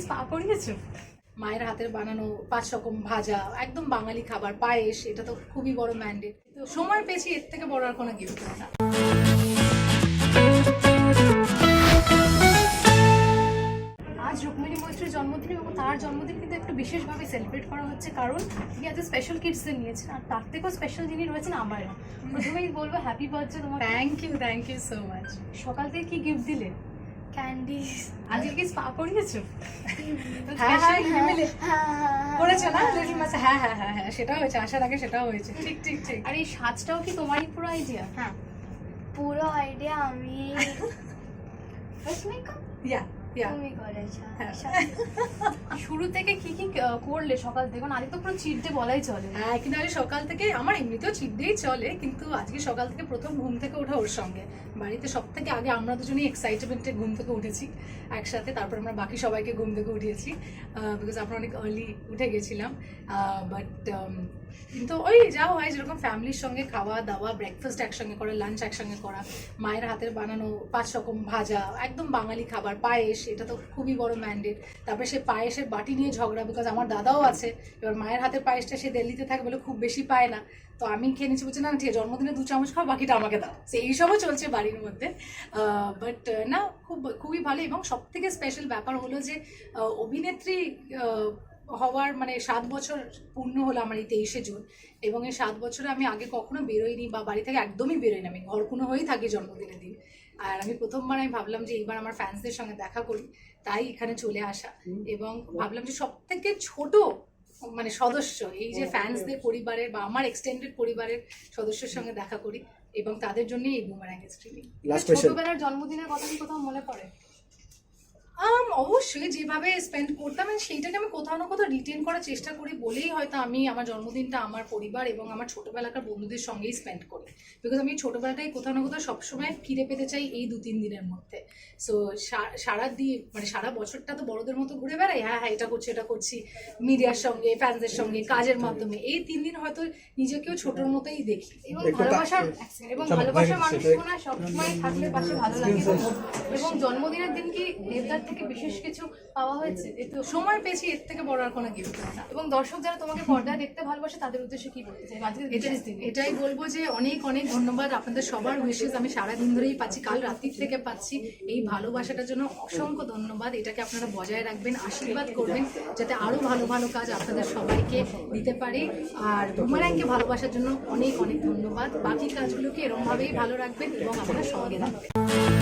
Spa করিয়েছো মায়ের হাতের বানানো পাঁচ রকম ভাজা একদম বাঙালি খাবার পায়েস এটা তো খুবই বড় ম্যান্ডেট তো সময় পেয়েছি এর থেকে বড় আর কোনো গিফট না। আজ রুক্মিণী মৈত্রীর জন্মদিন এবং তার জন্মদিন কিন্তু একটু বিশেষভাবে সেলিব্রেট করা হচ্ছে কারণ তিনি আজ স্পেশাল কিডসদের নিয়েছেন আর তার থেকেও স্পেশাল যিনি রয়েছেন আমার প্রথমেই বলব হ্যাপি বার্থডে তোমার thank you thank you so much সকাল থেকে কি গিফট দিলে? ক্যান্ডি আজকে কি স্পা করিয়েছো? হ্যাঁ হ্যাঁ ফ্যামিলি করেছ না? লিটল মাছ হ্যাঁ হ্যাঁ হ্যাঁ হ্যাঁ সেটা হয়েছে আসার আগে সেটাও হয়েছে। ঠিক ঠিক ঠিক। আর এই সাজটাও কি তোমারই পুরো আইডিয়া হ্যাঁ। পুরো আইডিয়া আমি ফার্স্ট মেকআপ ইয়া হ্যাঁ। শুরু থেকে কি কি করলে সকাল থেকে? মানে আজকে তো পুরো চিট ডে বলাই চলে। হ্যাঁ কিন্তু আজ সকাল থেকে আমার এমনিতেও চিট ডেই চলে কিন্তু আজকে সকাল থেকে প্রথম ঘুম থেকে ওঠা ওর সঙ্গে। বাড়িতে সব থেকে আগে আমরা দুজনেই এক্সাইটমেন্টে ঘুম থেকে উঠেছি একসাথে। তারপর আমরা বাকি সবাইকে ঘুম থেকে উঠিয়েছি বিকজ আমরা অনেক আর্লি উঠে গেছিলাম বাট কিন্তু ওই যা হয়, যেরকম ফ্যামিলির সঙ্গে খাওয়া দাওয়া ব্রেকফাস্ট একসঙ্গে করা লাঞ্চ একসঙ্গে করা, মায়ের হাতের বানানো পাঁচ রকম ভাজা, একদম বাঙালি খাবার, পায়েস, এটা তো খুবই বড় ম্যান্ডেট তারপরে সে পায়েসের বাটি নিয়ে ঝগড়া বিকজ আমার দাদাও আছে, এবার মায়ের হাতের পায়েসটা সে দিল্লিতে থাকে বলে খুব বেশি পায় না। তো আমি খেয়ে নিচ্ছি বলছি, না, ঠিক, জন্মদিনে দু চামচ খাও, বাকিটা আমাকে দাও। সে এইসবও চলছে বাড়ির মধ্যে। বাট না, খুব, খুবই ভালো এবং সব থেকে স্পেশাল ব্যাপার হলো যে অভিনেত্রী হওয়ার মানে সাত বছর পূর্ণ হলো আমার এই তেইশে জুন এবং এই সাত বছরে আমি আগে কখনো বেরোইনি বা বাড়ি থেকে একদমই বেরোইনি। আমি ঘর কোনো হয়েই থাকি জন্মদিনের দিন। আর আমি প্রথমবার আমি ভাবলাম যে এইবার আমার ফ্যান্সদের সঙ্গে দেখা করি তাই এখানে চলে আসা। এবং ভাবলাম যে সব থেকে ছোট মানে সদস্য এই যে ফ্যান্সদের পরিবারের বা আমার এক্সটেন্ডেড পরিবারের সদস্যের সঙ্গে দেখা করি এবং তাদের জন্যই এই বুমারাং স্ট্রিমিং ছোটবেলার জন্মদিনের কথা কি কোথাও মনে পড়ে? আম অবশ্যই যেভাবে স্পেন্ড করতাম সেইটাকে আমি কোথাও না কোথাও রিটেন করার চেষ্টা করি বলেই হয়তো আমি আমার জন্মদিনটা আমার পরিবার এবং আমার ছোটবেলাকার বন্ধুদের সঙ্গেই স্পেন্ড করি। বিকজ আমি ছোটবেলাটাই কোথাও না কোথাও সবসময় ফিরে পেতে চাই এই দু তিন দিনের মধ্যে। সো সারা দিয়ে মানে সারা বছরটা তো বড়দের মতো ঘুরে বেড়াই হ্যাঁ হ্যাঁ এটা করছি এটা করছি মিডিয়ার সঙ্গে ফ্যান্সদের সঙ্গে কাজের মাধ্যমে এই তিন দিন হয়তো নিজেকেও ছোটোর মতোই দেখি। এবং ভালোবাসার এবং ভালোবাসার মানুষ সবসময় থাকলে পাশে ভালো লাগে। এবং জন্মদিনের দিন কি দেবদার থেকে বিশেষ কিছু পাওয়া হয়েছে এ সময় পেয়েছি এর থেকে বড় আর কোনো গিফট না। এবং দর্শক যারা তোমাকে পর্দায় দেখতে ভালোবাসে তাদের উদ্দেশ্যে কি বলতে চাই আজকে এটা বিশেষ দিন। এটাই বলব যে অনেক অনেক ধন্যবাদ আপনাদের সবার উইশেস আমি সারা দিন ধরেই পাচ্ছি কাল রাত্রির থেকে পাচ্ছি এই ভালোবাসাটার জন্য অসংখ্য ধন্যবাদ। এটাকে আপনারা বজায় রাখবেন আশীর্বাদ করবেন যাতে আরও ভালো ভালো কাজ আপনাদের সবাইকে দিতে পারে। আর বুমারাংকে ভালোবাসার জন্য অনেক অনেক ধন্যবাদ। বাকি কাজগুলোকে এরমভাবেই ভালো রাখবেন এবং আপনারা সঙ্গে রাখবেন